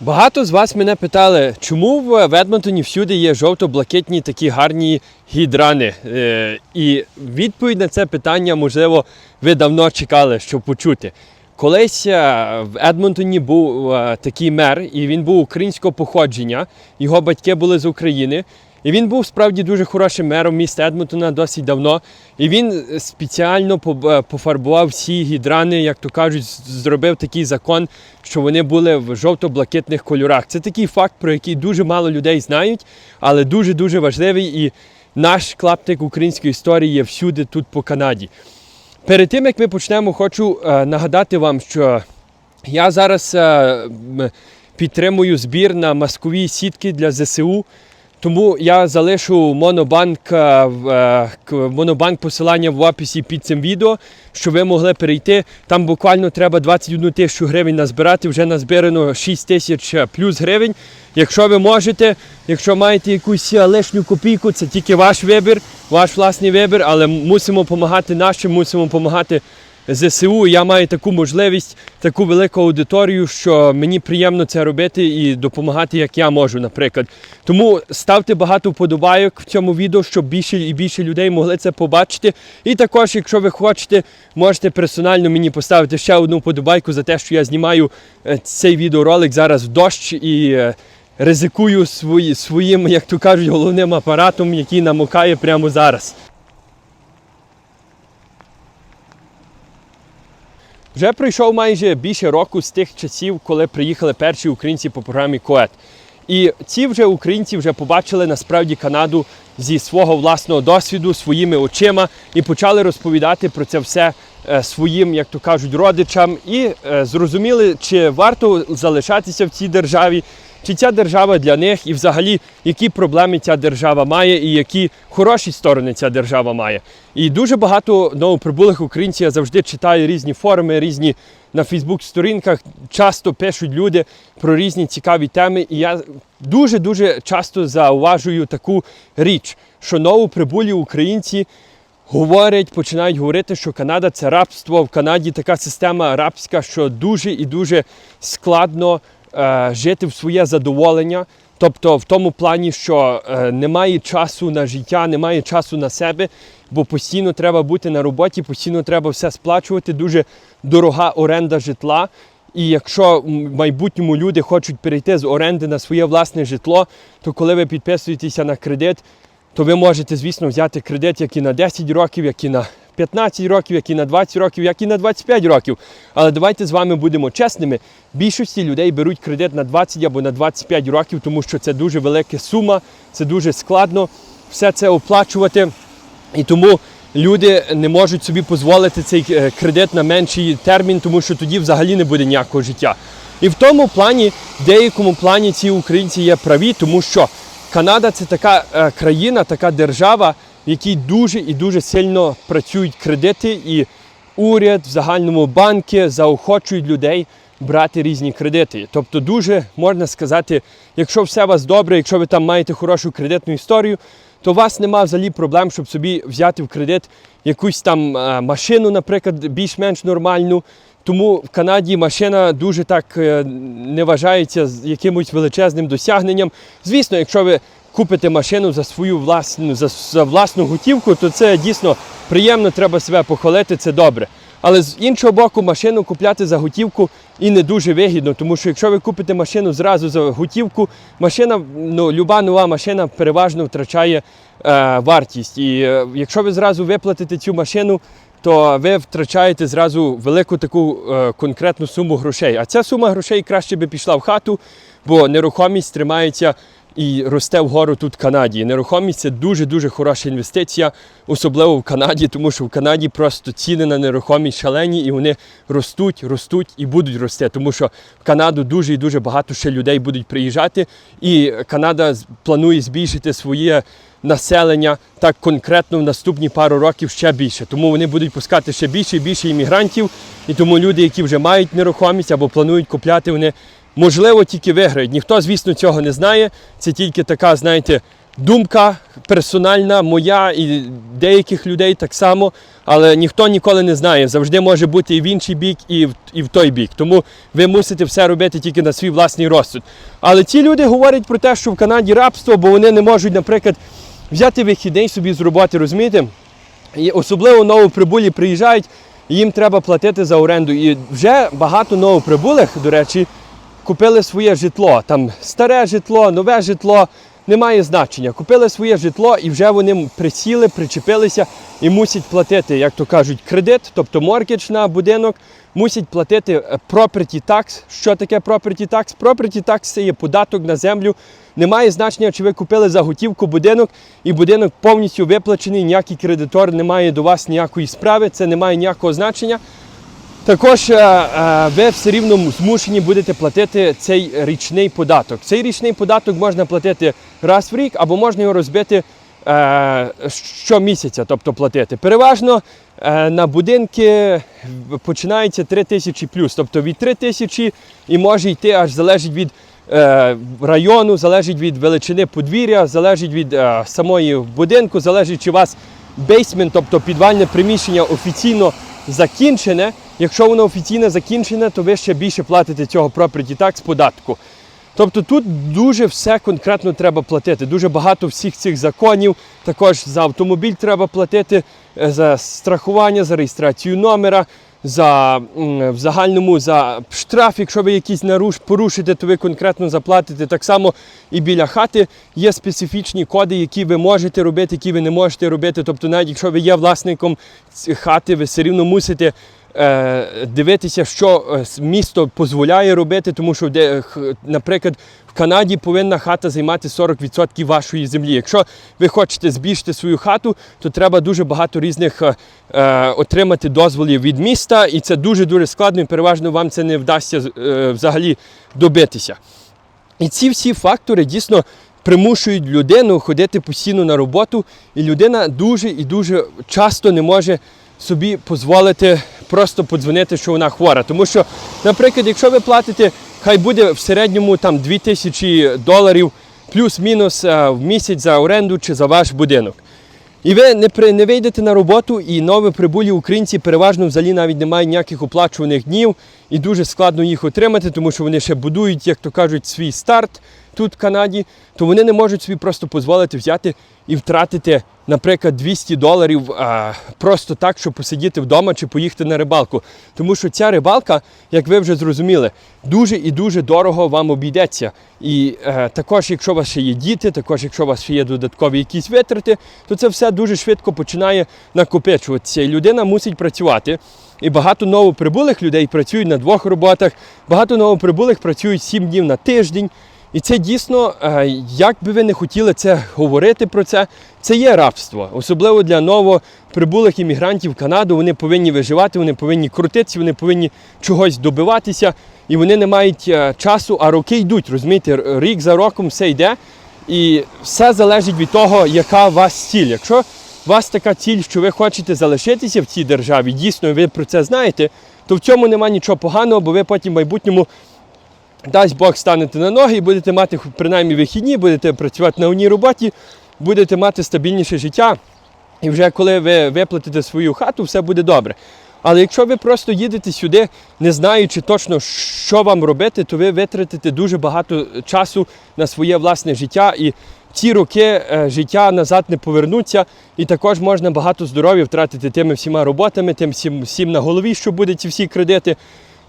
Багато з вас мене питали, чому в Едмонтоні всюди є жовто-блакитні такі гарні гідрани. Е, і відповідь на це питання, можливо, ви давно чекали, щоб почути. Колись е, в Едмонтоні був е, такий мер, і він був українського походження. Його батьки були з України. І він був справді дуже хорошим мером міста Едмонтона досить давно. І він спеціально е, пофарбував всі гідрани, як то кажуть, зробив такий закон, що вони були в жовто-блакитних кольорах. Це такий факт, про який дуже мало людей знають, але дуже-дуже важливий. І наш клаптик української історії є всюди тут по Канаді. Перед тим як ми почнемо, хочу е, нагадати вам, що я зараз е, підтримую збір на маскові сітки для ЗСУ. Тому я залишу монобанк, е, е, монобанк посилання в описі під цим відео, щоб ви могли перейти. Там буквально треба 21 тисячу гривень назбирати. Вже назбирано 6 тисяч е, плюс гривень. Якщо ви можете, якщо маєте якусь лишню копійку, це тільки ваш вибір, ваш власний вибір, але мусимо допомагати нашим, мусимо допомагати ЗСУ. Я маю таку можливість, таку велику аудиторію, що мені приємно це робити і допомагати, як я можу, наприклад. Тому ставте багато вподобайок в цьому відео, щоб більше і більше людей могли це побачити. І також, якщо ви хочете, можете персонально мені поставити ще одну вподобайку за те, що я знімаю е, цей відеоролик зараз в дощ і. е, Ризикую свої, своїм, як то кажуть, головним апаратом, який намокає прямо зараз. Вже пройшов майже більше року з тих часів, коли приїхали перші українці по програмі КОЕТ. І ці вже українці вже побачили насправді Канаду зі свого власного досвіду, своїми очима і почали розповідати про це все е, своїм, як то кажуть, родичам, і е, зрозуміли, чи варто залишатися в цій державі, чи ця держава для них, і взагалі які проблеми ця держава має, і які хороші сторони ця держава має. І дуже багато новоприбулих українців я завжди читаю різні форуми, різні на Фейсбук-сторінках. Часто пишуть люди про різні цікаві теми. І я дуже дуже часто зауважую таку річ, що новоприбулі українці. Говорять, починають говорити, що Канада це рабство. В Канаді така система рабська, що дуже і дуже складно е, жити в своє задоволення. Тобто, в тому плані, що е, немає часу на життя, немає часу на себе, бо постійно треба бути на роботі, постійно треба все сплачувати. Дуже дорога оренда житла. І якщо в майбутньому люди хочуть перейти з оренди на своє власне житло, то коли ви підписуєтеся на кредит, то ви можете, звісно, взяти кредит як і на 10 років, як і на 15 років, як і на 20 років, як і на 25 років. Але давайте з вами будемо чесними. Більшості людей беруть кредит на 20 або на 25 років, тому що це дуже велика сума, це дуже складно все це оплачувати. І тому люди не можуть собі дозволити цей е, кредит на менший термін, тому що тоді взагалі не буде ніякого життя. І в тому плані, в деякому плані ці українці є праві, тому що Канада це така е, країна, така держава, в якій дуже і дуже сильно працюють кредити, і уряд в загальному банки заохочують людей брати різні кредити. Тобто, дуже можна сказати, якщо все у вас добре, якщо ви там маєте хорошу кредитну історію, то у вас нема взагалі проблем, щоб собі взяти в кредит якусь там е, машину, наприклад, більш-менш нормальну. Тому в Канаді машина дуже так е, не вважається якимось величезним досягненням. Звісно, якщо ви купите машину за свою власну за, за власну готівку, то це дійсно приємно, треба себе похвалити, це добре. Але з іншого боку, машину купляти за готівку і не дуже вигідно, тому що якщо ви купите машину зразу за готівку, машина, ну, люба нова машина переважно втрачає е, вартість. І е, якщо ви зразу виплатите цю машину, то ви втрачаєте зразу велику таку е, конкретну суму грошей. А ця сума грошей краще би пішла в хату, бо нерухомість тримається і росте вгору тут в Канаді. Нерухомість це дуже-дуже хороша інвестиція, особливо в Канаді, тому що в Канаді просто ціни на нерухомість шалені і вони ростуть, ростуть і будуть рости. Тому що в Канаду дуже і дуже багато ще людей будуть приїжджати, і Канада планує збільшити своє населення так конкретно в наступні пару років ще більше. Тому вони будуть пускати ще більше і більше іммігрантів. І тому люди, які вже мають нерухомість або планують купляти, вони можливо тільки виграють. Ніхто, звісно, цього не знає. Це тільки така, знаєте, думка персональна, моя і деяких людей так само, але ніхто ніколи не знає. Завжди може бути і в інший бік, і в, і в той бік. Тому ви мусите все робити тільки на свій власний розсуд. Але ці люди говорять про те, що в Канаді рабство, бо вони не можуть, наприклад, взяти вихідний собі з роботи, розумієте? І особливо новоприбулі приїжджають, і їм треба платити за оренду. І вже багато новоприбулих, до речі, купили своє житло. Там старе житло, нове житло, немає значення. Купили своє житло і вже вони присіли, причепилися і мусять платити, як то кажуть, кредит, тобто моргідж на будинок, мусять платити е, property tax. Що таке property tax? Property tax – це є податок на землю. Немає значення, чи ви купили за готівку будинок, і будинок повністю виплачений, ніякий кредитор не має до вас ніякої справи, це не має ніякого значення. Також е, е, ви все рівно змушені будете платити цей річний податок. Цей річний податок можна платити раз в рік, або можна його розбити е, щомісяця, тобто платити. Переважно на будинки починається 3 тисячі плюс, тобто від 3 тисячі і може йти аж залежить від району, залежить від величини подвір'я, залежить від самої будинку, залежить чи у вас бейсмент, тобто підвальне приміщення офіційно закінчене. Якщо воно офіційно закінчене, то ви ще більше платите цього property tax податку. Тобто тут дуже все конкретно треба платити. Дуже багато всіх цих законів. Також за автомобіль треба платити, е, за страхування, за реєстрацію номера, за в загальному за штраф, якщо ви якийсь наруш, порушите, то ви конкретно заплатите. Так само і біля хати є специфічні коди, які ви можете робити, які ви не можете робити. Тобто, навіть якщо ви є власником хати, ви все рівно мусите дивитися, що е, місто дозволяє робити, тому що, наприклад, в Канаді повинна хата займати 40% вашої землі. Якщо ви хочете збільшити свою хату, то треба дуже багато різних е, е, отримати дозволів від міста, і це дуже-дуже складно, і переважно вам це не вдасться е, взагалі добитися. І ці всі фактори дійсно примушують людину ходити постійно на роботу, і людина дуже і дуже часто не може собі дозволити просто подзвонити, що вона хвора. Тому що, наприклад, якщо ви платите, хай буде в середньому там 2000 доларів плюс-мінус е, в місяць за оренду чи за ваш будинок. І ви не, при, не вийдете на роботу, і новоприбулі українці переважно взагалі навіть не мають ніяких оплачуваних днів, і дуже складно їх отримати, тому що вони ще будують, як то кажуть, свій старт тут в Канаді, то вони не можуть собі просто дозволити взяти і втратити, наприклад, 200 доларів а, просто так, щоб посидіти вдома чи поїхати на рибалку. Тому що ця рибалка, як ви вже зрозуміли, дуже і дуже дорого вам обійдеться. І е, також, якщо у вас ще є діти, також якщо у вас ще є додаткові якісь витрати, то це все дуже швидко починає накопичуватися. І людина мусить працювати. І багато новоприбулих людей працюють на двох роботах, багато новоприбулих працюють 7 днів на тиждень. І це дійсно, е, як би ви не хотіли це говорити про це, це є рабство. Особливо для новоприбулих іммігрантів Канаду. Вони повинні виживати, вони повинні крутитися, вони повинні чогось добиватися, і вони не мають е, часу, а роки йдуть. Розумієте, рік за роком все йде. І все залежить від того, яка у вас ціль. Якщо у вас така ціль, що ви хочете залишитися в цій державі, дійсно, ви про це знаєте, то в цьому нема нічого поганого, бо ви потім в майбутньому дасть Бог станете на ноги і будете мати принаймні вихідні, будете працювати на одній роботі, будете мати стабільніше життя. І вже коли ви виплатите свою хату, все буде добре. Але якщо ви просто їдете сюди, не знаючи точно, що вам робити, то ви витратите дуже багато часу на своє власне життя. І ці роки е, життя назад не повернуться. І також можна багато здоров'я втратити тими всіма роботами, тим всім, всім на голові, що будуть ці всі кредити.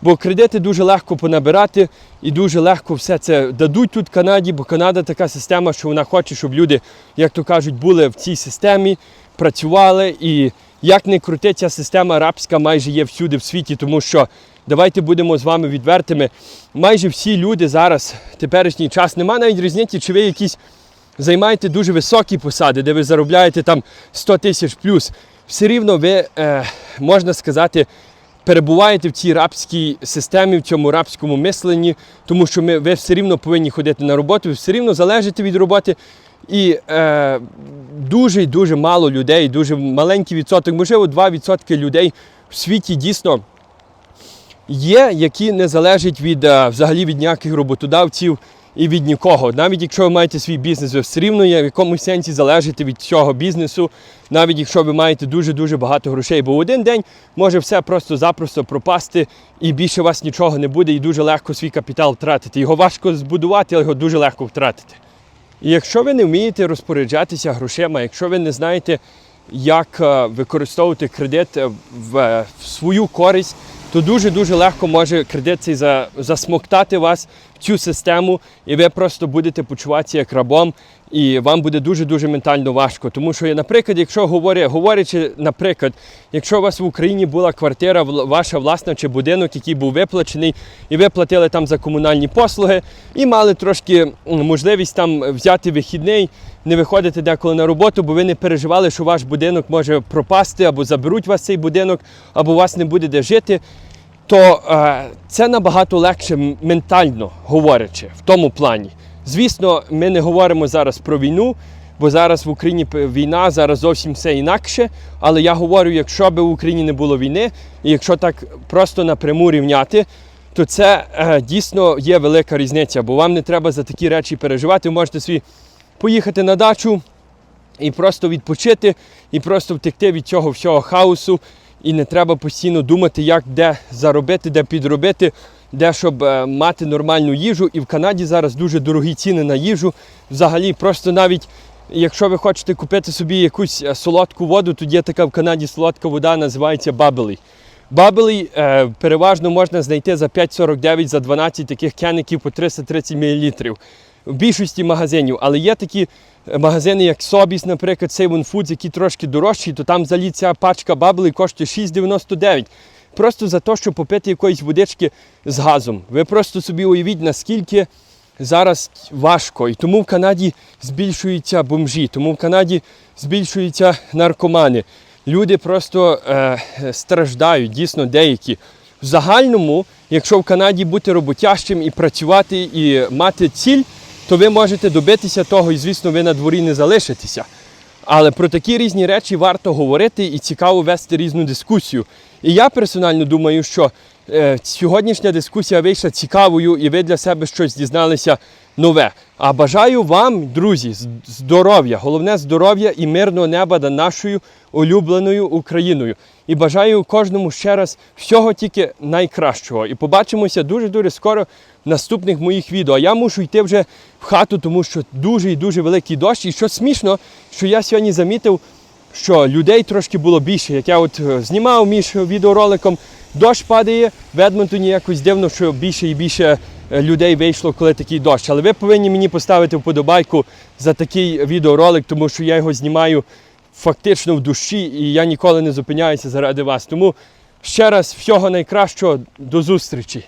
Бо кредити дуже легко понабирати і дуже легко все це дадуть тут Канаді, бо Канада така система, що вона хоче, щоб люди, як то кажуть, були в цій системі, працювали. І як не крути, ця система арабська майже є всюди в світі, тому що давайте будемо з вами відвертими. Майже всі люди зараз, теперішній час, нема навіть різниці, чи ви якісь займаєте дуже високі посади, де ви заробляєте там 100 тисяч плюс. Все рівно ви, е, можна сказати, перебуваєте в цій рабській системі, в цьому рабському мисленні, тому що ми, ви все рівно повинні ходити на роботу, ви все рівно залежите від роботи. І е, дуже дуже мало людей, дуже маленький відсоток, можливо, 2% людей в світі дійсно є, які не залежать від е, взагалі від ніяких роботодавців. І від нікого. Навіть якщо ви маєте свій бізнес, ви все рівно є в якомусь сенсі залежите від цього бізнесу, навіть якщо ви маєте дуже-дуже багато грошей. Бо один день може все просто-запросто пропасти, і більше у вас нічого не буде, і дуже легко свій капітал втратити. Його важко збудувати, але його дуже легко втратити. І якщо ви не вмієте розпоряджатися грошима, якщо ви не знаєте, як е, використовувати кредит е, в, е, в свою користь, то дуже-дуже легко може кредит цей засмоктати вас цю систему, і ви просто будете почуватися як рабом, і вам буде дуже-дуже ментально важко. Тому що, наприклад, якщо говоря, говорячи, наприклад, якщо у вас в Україні була квартира, ваша власна чи будинок, який був виплачений, і ви платили там за комунальні послуги, і мали трошки можливість там взяти вихідний, не виходити деколи на роботу, бо ви не переживали, що ваш будинок може пропасти, або заберуть вас цей будинок, або у вас не буде де жити. То е, це набагато легше ментально говорячи в тому плані. Звісно, ми не говоримо зараз про війну, бо зараз в Україні війна, зараз зовсім все інакше. Але я говорю, якщо б в Україні не було війни, і якщо так просто напряму рівняти, то це е, дійсно є велика різниця, бо вам не треба за такі речі переживати. Ви можете собі поїхати на дачу і просто відпочити, і просто втекти від цього всього хаосу. І не треба постійно думати, як де заробити, де підробити, де щоб е, мати нормальну їжу. І в Канаді зараз дуже дорогі ціни на їжу. Взагалі, просто навіть якщо ви хочете купити собі якусь е, солодку воду, тут є така в Канаді солодка вода, називається. Бабелі е, переважно можна знайти за 5,49 за 12 таких кеників по 330 мл. В більшості магазинів, але є такі магазини, як Собіс, наприклад, Save Foods, які трошки дорожчі, то там взагалі ця пачка баблі коштує 6,99. Просто за те, щоб попити якоїсь водички з газом. Ви просто собі уявіть, наскільки зараз важко. І тому в Канаді збільшуються бомжі, тому в Канаді збільшуються наркомани. Люди просто е, страждають, дійсно деякі. В загальному, якщо в Канаді бути роботящим і працювати, і мати ціль, то ви можете добитися того, і звісно, ви на дворі не залишитеся. Але про такі різні речі варто говорити і цікаво вести різну дискусію. І я персонально думаю, що е, сьогоднішня дискусія вийшла цікавою, і ви для себе щось дізналися нове. А бажаю вам, друзі, здоров'я, головне здоров'я і мирного неба над нашою улюбленою Україною. І бажаю кожному ще раз всього тільки найкращого. І побачимося дуже-дуже скоро в наступних моїх відео. А я мушу йти вже в хату, тому що дуже і дуже великий дощ. І що смішно, що я сьогодні замітив, що людей трошки було більше. Як я от е, знімав між відеороликом, дощ падає, в Едмонтоні якось дивно, що більше і більше е, людей вийшло, коли такий дощ. Але ви повинні мені поставити вподобайку за такий відеоролик, тому що я його знімаю фактично в душі, і я ніколи не зупиняюся заради вас. Тому ще раз всього найкращого, до зустрічі!